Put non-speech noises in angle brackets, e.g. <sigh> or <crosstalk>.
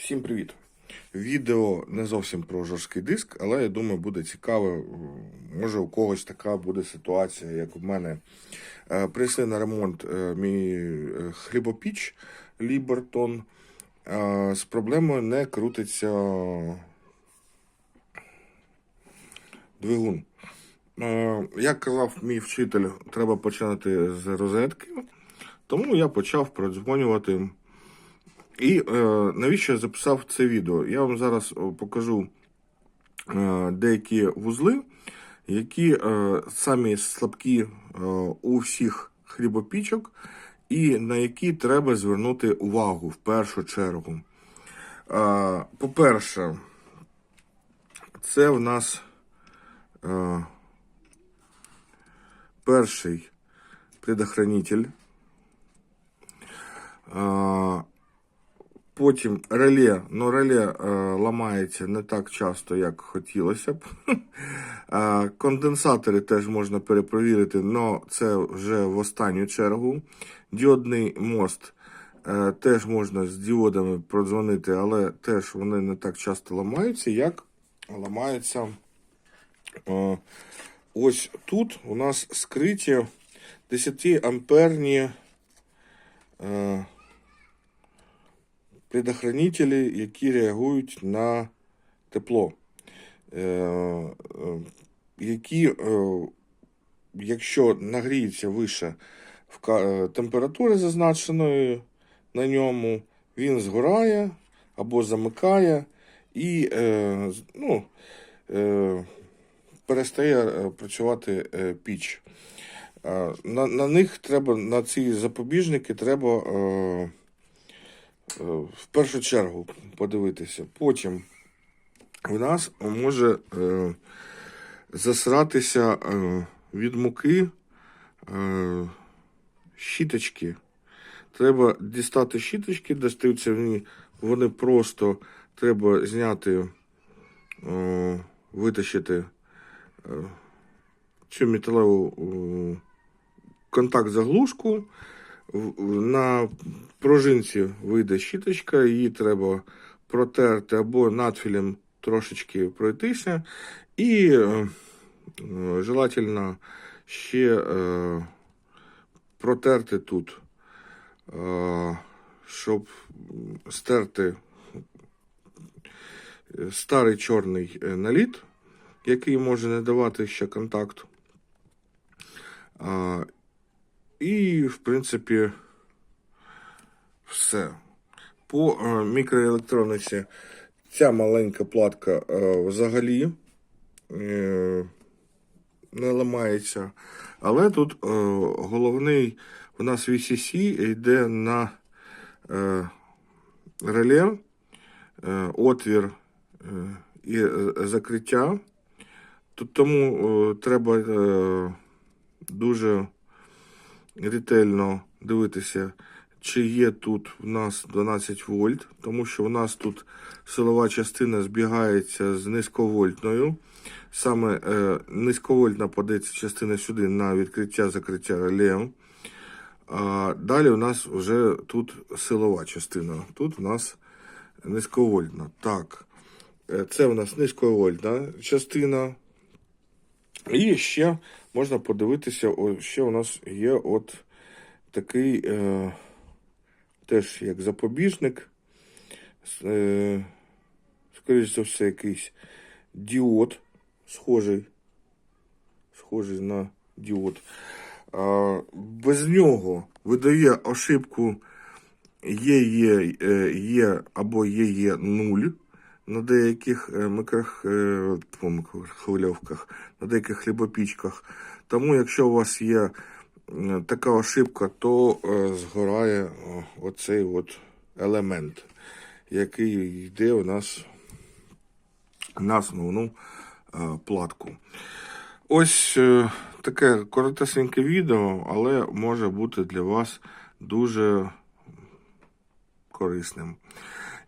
Всім привіт! Відео не зовсім про жорсткий диск, але я думаю, буде цікаво. Може, у когось така буде ситуація, як у мене. Е, Прийшли на ремонт е, мій е, хлібопіч Лібертон. З проблемою не крутиться двигун. Як казав мій вчитель, треба починати з розетки. Тому я почав продзвонювати. І е, навіщо я записав це відео? Я вам зараз покажу е, деякі вузли, які е, самі слабкі е, у всіх хлібопічок, і на які треба звернути увагу в першу чергу. Е, по-перше, це в нас е, перший предохранитель. Потім реле, ну реле е, ламається не так часто, як хотілося б. <laughs> Е, конденсатори теж можна перепровірити, але це вже в останню чергу. Діодний мост е, теж можна з діодами продзвонити, але теж вони не так часто ламаються, як ламаються. Е, ось тут у нас скриті 10 амперні. Е, предохранителі, які реагують на тепло. Е, е, які, е, якщо нагріється вище температури зазначеної на ньому, він згорає або замикає і ну, перестає працювати піч. На, на них треба, на ці запобіжники треба. Е, в першу чергу подивитися. Потім в нас може е, засратися е, від муки е, щіточки. Треба дістати щіточки, достаються вони, вони просто треба зняти, е, витащити е, цю металеву е, контакт заглушку. На пружинці вийде щіточка, її треба протерти або надфілем трошечки пройтися. І е, желательно ще е, протерти тут, е, щоб стерти старий чорний наліт, який може не давати ще контакту. І, в принципі, все. По е, мікроелектроніці ця маленька платка е, взагалі е, не ламається. Але тут головний у нас VCC йде на реле, отвір і закриття. Тут тому треба дуже ретельно дивитися, чи є тут в нас 12 вольт, тому що в нас тут силова частина збігається з низьковольтною. Саме е, низьковольтна подається частина сюди на відкриття-закриття реле. А далі у нас вже тут силова частина. Тут у нас низьковольтна. Так, е, це у нас низьковольтна частина. І ще можна подивитися, ще у нас є от такий е, теж як запобіжник. Е, скоріш за все, якийсь діод схожий. Схожий на діод. А, без нього видає ошибку є, є, е, є або є, є 0 на деяких е, е, тьфу, мікрохвильовках, на деяких хлібопічках. Тому, якщо у вас є е, така ошибка, то згорає оцей от елемент, який йде у нас на основну платку. Ось таке коротесеньке відео, але може бути для вас дуже корисним.